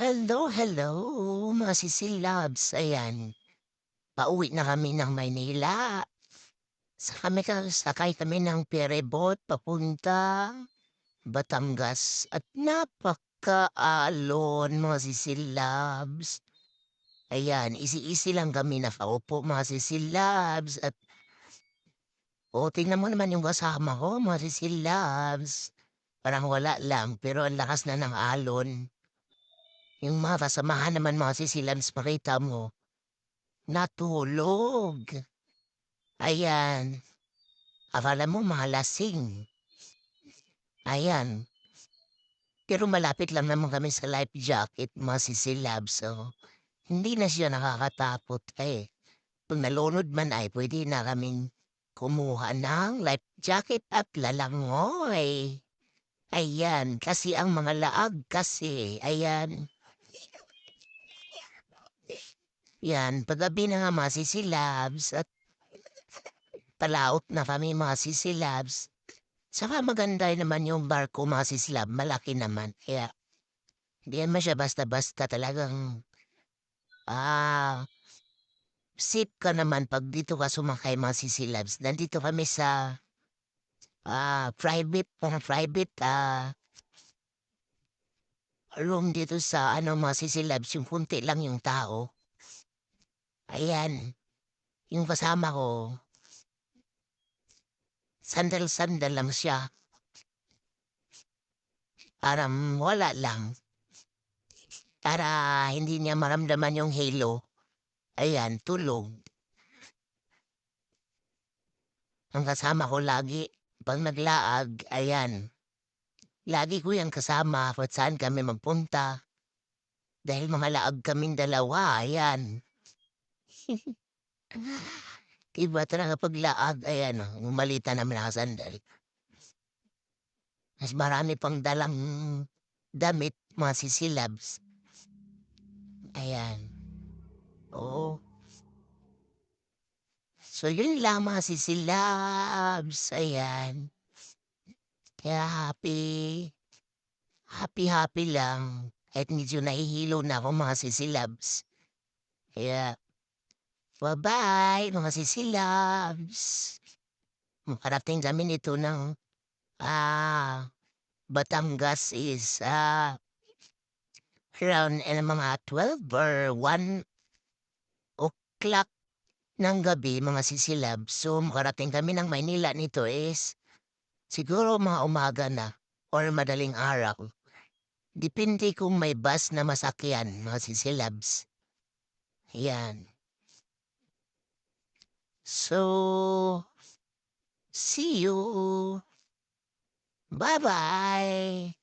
Hello, hello mga sisilabs. Ayan, pauwi na kami ng Maynila. Sa kami ka sakay kami ng ferryboat papuntang Batangas at napakaalon mga sisilabs. Ayan, easy-easy lang kami nakaupo mga sisilabs at o tingnan mo naman yung kasama ko mga sisilabs. Parang wala lang pero ang lakas na ng alon. Yung mga kasamahan naman mga sisilabs makita mo, natulog. Ayan, akala mo mga lasing. Ayan, pero malapit lang naman kami sa life jacket mga sisilabs. So, hindi na siya nakakatakot eh. Kung nalunod man ay pwede na kaming kumuha ng life jacket at lalangoy. Ayan, kasi ang mga laag kasi, ayan. Yan, paggabi na nga mga sisilabs at palaot na kami mga sisilabs. Saka maganda naman yung barko mga sisilab, malaki naman. Kaya, hindi naman siya basta-basta talagang, ah, safe ka naman pag dito ka sumakay mga sisilabs. Nandito kami sa, ah, private, parang private, ah, room dito sa, ano, mga sisilabs, yung kunti lang yung tao. Ayan, yung kasama ko, sandal-sandal lang siya. Parang wala lang. Para hindi niya maramdaman yung halo. Ayan, tulog. Ang kasama ko lagi, pag naglaag, ayan. Lagi ko yung kasama kung saan kami magpunta. Dahil mga laag kaming dalawa, ayan. Iba talaga pag laag, ayan, oh, malita naman nakasandal. Mas marami pang dalang damit, mga sisilabs. Ayan. Oo. So, yun lang mga sisilabs. Ayan. Kaya happy. Happy-happy lang. Kahit medyo nahihilo na ako mga sisilabs. Kaya, bye-bye mga sisilabs. Makarating kami nito ng ah, Batangas is ah, around eh, mga 12 or 1 o'clock ng gabi mga sisilabs. So, makarating kami ng Maynila nito is siguro mga umaga na or madaling araw. Depende kung may bus na masakyan, mga sisilabs. Yan. So, see you. Bye-bye.